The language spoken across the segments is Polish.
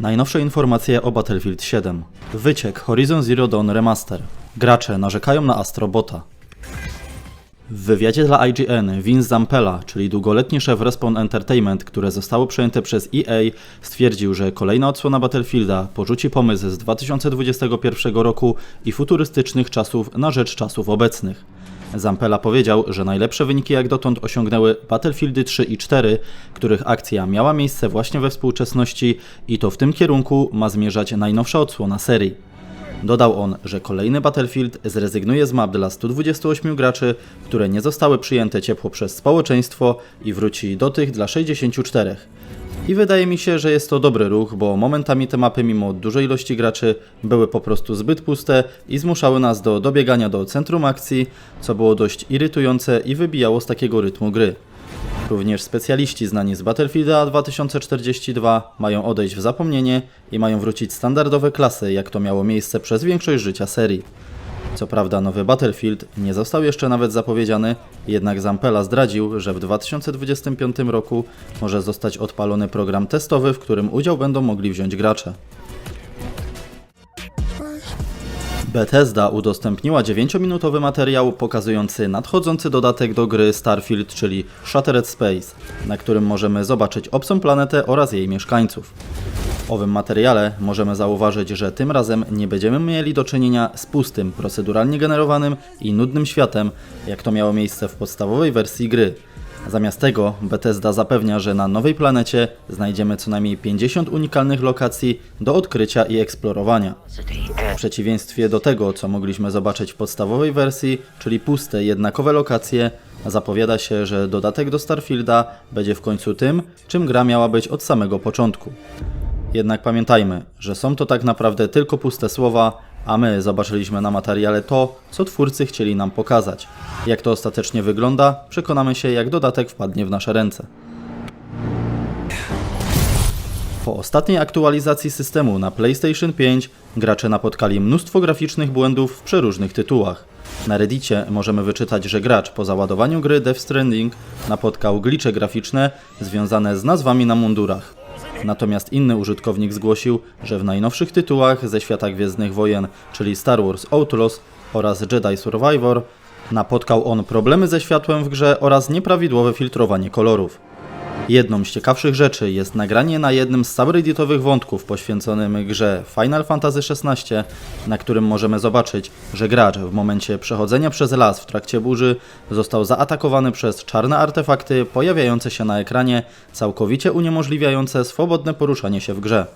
Najnowsze informacje o Battlefield 7. Wyciek Horizon Zero Dawn Remaster. Gracze narzekają na Astrobota. W wywiadzie dla IGN Vince Zampella, czyli długoletni szef Respawn Entertainment, które zostało przejęte przez EA, stwierdził, że kolejna odsłona Battlefielda porzuci pomysł z 2021 roku i futurystycznych czasów na rzecz czasów obecnych. Zampella powiedział, że najlepsze wyniki jak dotąd osiągnęły Battlefieldy 3 i 4, których akcja miała miejsce właśnie we współczesności i to w tym kierunku ma zmierzać najnowsza odsłona serii. Dodał on, że kolejny Battlefield zrezygnuje z map dla 128 graczy, które nie zostały przyjęte ciepło przez społeczeństwo i wróci do tych dla 64. I wydaje mi się, że jest to dobry ruch, bo momentami te mapy mimo dużej ilości graczy były po prostu zbyt puste i zmuszały nas do dobiegania do centrum akcji, co było dość irytujące i wybijało z takiego rytmu gry. Również specjaliści znani z Battlefielda 2042 mają odejść w zapomnienie i mają wrócić standardowe klasy, jak to miało miejsce przez większość życia serii. Co prawda nowy Battlefield nie został jeszcze nawet zapowiedziany, jednak Zampella zdradził, że w 2025 roku może zostać odpalony program testowy, w którym udział będą mogli wziąć gracze. Bethesda udostępniła 9-minutowy materiał pokazujący nadchodzący dodatek do gry Starfield, czyli Shattered Space, na którym możemy zobaczyć obcą planetę oraz jej mieszkańców. W owym materiale możemy zauważyć, że tym razem nie będziemy mieli do czynienia z pustym, proceduralnie generowanym i nudnym światem, jak to miało miejsce w podstawowej wersji gry. Zamiast tego Bethesda zapewnia, że na nowej planecie znajdziemy co najmniej 50 unikalnych lokacji do odkrycia i eksplorowania. W przeciwieństwie do tego, co mogliśmy zobaczyć w podstawowej wersji, czyli puste, jednakowe lokacje, zapowiada się, że dodatek do Starfielda będzie w końcu tym, czym gra miała być od samego początku. Jednak pamiętajmy, że są to tak naprawdę tylko puste słowa, a my zobaczyliśmy na materiale to, co twórcy chcieli nam pokazać. Jak to ostatecznie wygląda, przekonamy się, jak dodatek wpadnie w nasze ręce. Po ostatniej aktualizacji systemu na PlayStation 5 gracze napotkali mnóstwo graficznych błędów w przeróżnych tytułach. Na Reddicie możemy wyczytać, że gracz po załadowaniu gry Death Stranding napotkał glicze graficzne związane z nazwami na mundurach. Natomiast inny użytkownik zgłosił, że w najnowszych tytułach ze świata Gwiezdnych Wojen, czyli Star Wars Outlaws oraz Jedi Survivor, napotkał on problemy ze światłem w grze oraz nieprawidłowe filtrowanie kolorów. Jedną z ciekawszych rzeczy jest nagranie na jednym z subredditowych wątków poświęconym grze Final Fantasy XVI, na którym możemy zobaczyć, że gracz w momencie przechodzenia przez las w trakcie burzy został zaatakowany przez czarne artefakty pojawiające się na ekranie, całkowicie uniemożliwiające swobodne poruszanie się w grze.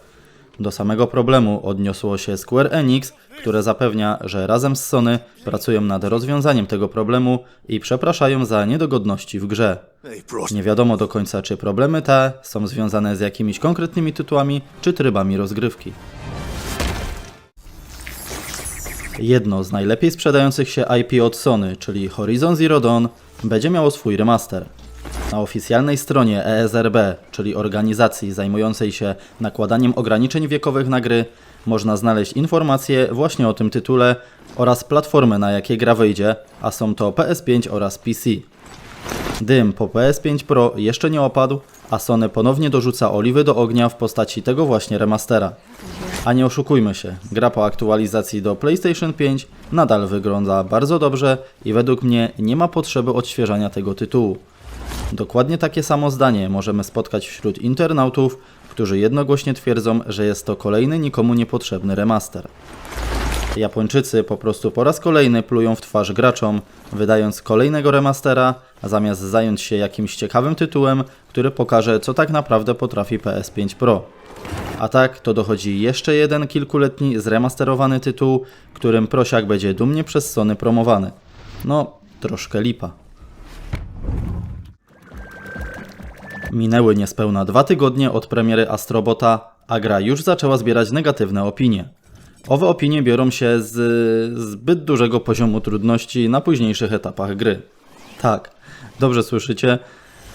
Do samego problemu odniosło się Square Enix, które zapewnia, że razem z Sony pracują nad rozwiązaniem tego problemu i przepraszają za niedogodności w grze. Nie wiadomo do końca, czy problemy te są związane z jakimiś konkretnymi tytułami czy trybami rozgrywki. Jedno z najlepiej sprzedających się IP od Sony, czyli Horizon Zero Dawn, będzie miało swój remaster. Na oficjalnej stronie ESRB, czyli organizacji zajmującej się nakładaniem ograniczeń wiekowych na gry, można znaleźć informacje właśnie o tym tytule oraz platformy, na jakie gra wyjdzie, a są to PS5 oraz PC. Dym po PS5 Pro jeszcze nie opadł, a Sony ponownie dorzuca oliwy do ognia w postaci tego właśnie remastera. A nie oszukujmy się, gra po aktualizacji do PlayStation 5 nadal wygląda bardzo dobrze i według mnie nie ma potrzeby odświeżania tego tytułu. Dokładnie takie samo zdanie możemy spotkać wśród internautów, którzy jednogłośnie twierdzą, że jest to kolejny nikomu niepotrzebny remaster. Japończycy po prostu po raz kolejny plują w twarz graczom, wydając kolejnego remastera, zamiast zająć się jakimś ciekawym tytułem, który pokaże, co tak naprawdę potrafi PS5 Pro. A tak, to dochodzi jeszcze jeden kilkuletni zremasterowany tytuł, którym prosiak będzie dumnie przez Sony promowany. No, troszkę lipa. Minęły niespełna dwa tygodnie od premiery Astrobota, a gra już zaczęła zbierać negatywne opinie. Owe opinie biorą się z zbyt dużego poziomu trudności na późniejszych etapach gry. Tak, dobrze słyszycie.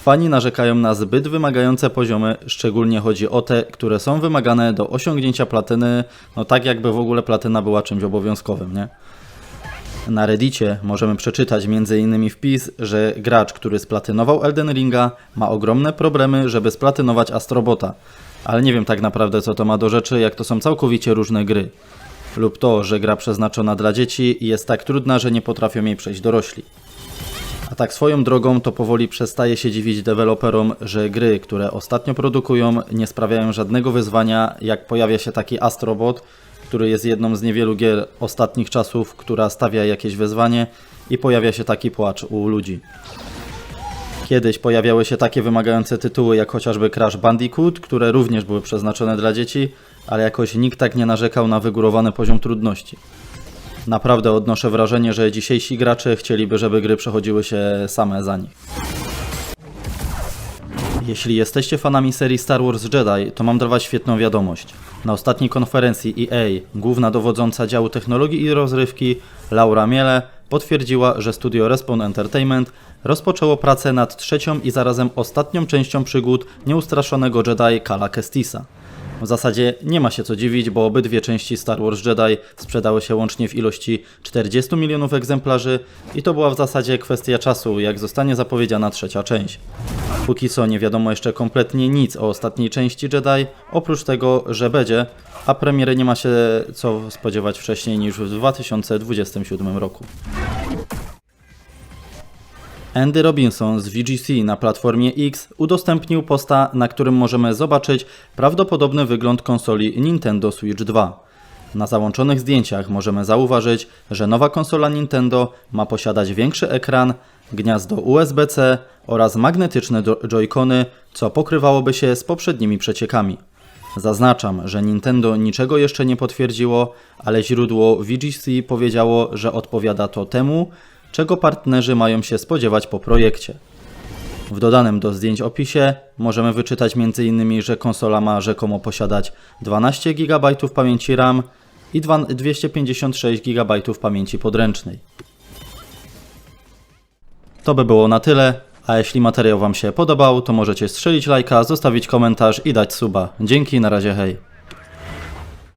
Fani narzekają na zbyt wymagające poziomy, szczególnie chodzi o te, które są wymagane do osiągnięcia platyny, no tak jakby w ogóle platyna była czymś obowiązkowym, nie? Na Reddicie możemy przeczytać m.in. wpis, że gracz, który splatynował Elden Ringa, ma ogromne problemy, żeby splatynować Astrobota. ale nie wiem tak naprawdę co to ma do rzeczy, jak to są całkowicie różne gry. Lub to, że gra przeznaczona dla dzieci jest tak trudna, że nie potrafią jej przejść dorośli. A tak swoją drogą to powoli przestaje się dziwić deweloperom, że gry, które ostatnio produkują, nie sprawiają żadnego wyzwania, jak pojawia się taki Astrobot, który jest jedną z niewielu gier ostatnich czasów, która stawia jakieś wyzwanie i pojawia się taki płacz u ludzi. Kiedyś pojawiały się takie wymagające tytuły jak chociażby Crash Bandicoot, które również były przeznaczone dla dzieci, ale jakoś nikt tak nie narzekał na wygórowany poziom trudności. Naprawdę odnoszę wrażenie, że dzisiejsi gracze chcieliby, żeby gry przechodziły się same za nich. Jeśli jesteście fanami serii Star Wars Jedi, to mam dla Was świetną wiadomość. Na ostatniej konferencji EA, główna dowodząca działu technologii i rozrywki, Laura Miele, potwierdziła, że studio Respawn Entertainment rozpoczęło pracę nad trzecią i zarazem ostatnią częścią przygód nieustraszonego Jedi Kala Kestisa. W zasadzie nie ma się co dziwić, bo obydwie części Star Wars Jedi sprzedały się łącznie w ilości 40 milionów egzemplarzy i to była w zasadzie kwestia czasu, jak zostanie zapowiedziana trzecia część. Póki co nie wiadomo jeszcze kompletnie nic o ostatniej części Jedi, oprócz tego, że będzie, a premiery nie ma się co spodziewać wcześniej niż w 2027 roku. Andy Robinson z VGC na platformie X udostępnił posta, na którym możemy zobaczyć prawdopodobny wygląd konsoli Nintendo Switch 2. Na załączonych zdjęciach możemy zauważyć, że nowa konsola Nintendo ma posiadać większy ekran, gniazdo USB-C oraz magnetyczne joycony, co pokrywałoby się z poprzednimi przeciekami. Zaznaczam, że Nintendo niczego jeszcze nie potwierdziło, ale źródło VGC powiedziało, że odpowiada to temu, czego partnerzy mają się spodziewać po projekcie. W dodanym do zdjęć opisie możemy wyczytać m.in., że konsola ma rzekomo posiadać 12 GB pamięci RAM i dwa- 256 GB pamięci podręcznej. To by było na tyle, a jeśli materiał Wam się podobał, to możecie strzelić lajka, zostawić komentarz i dać suba. Dzięki, na razie hej.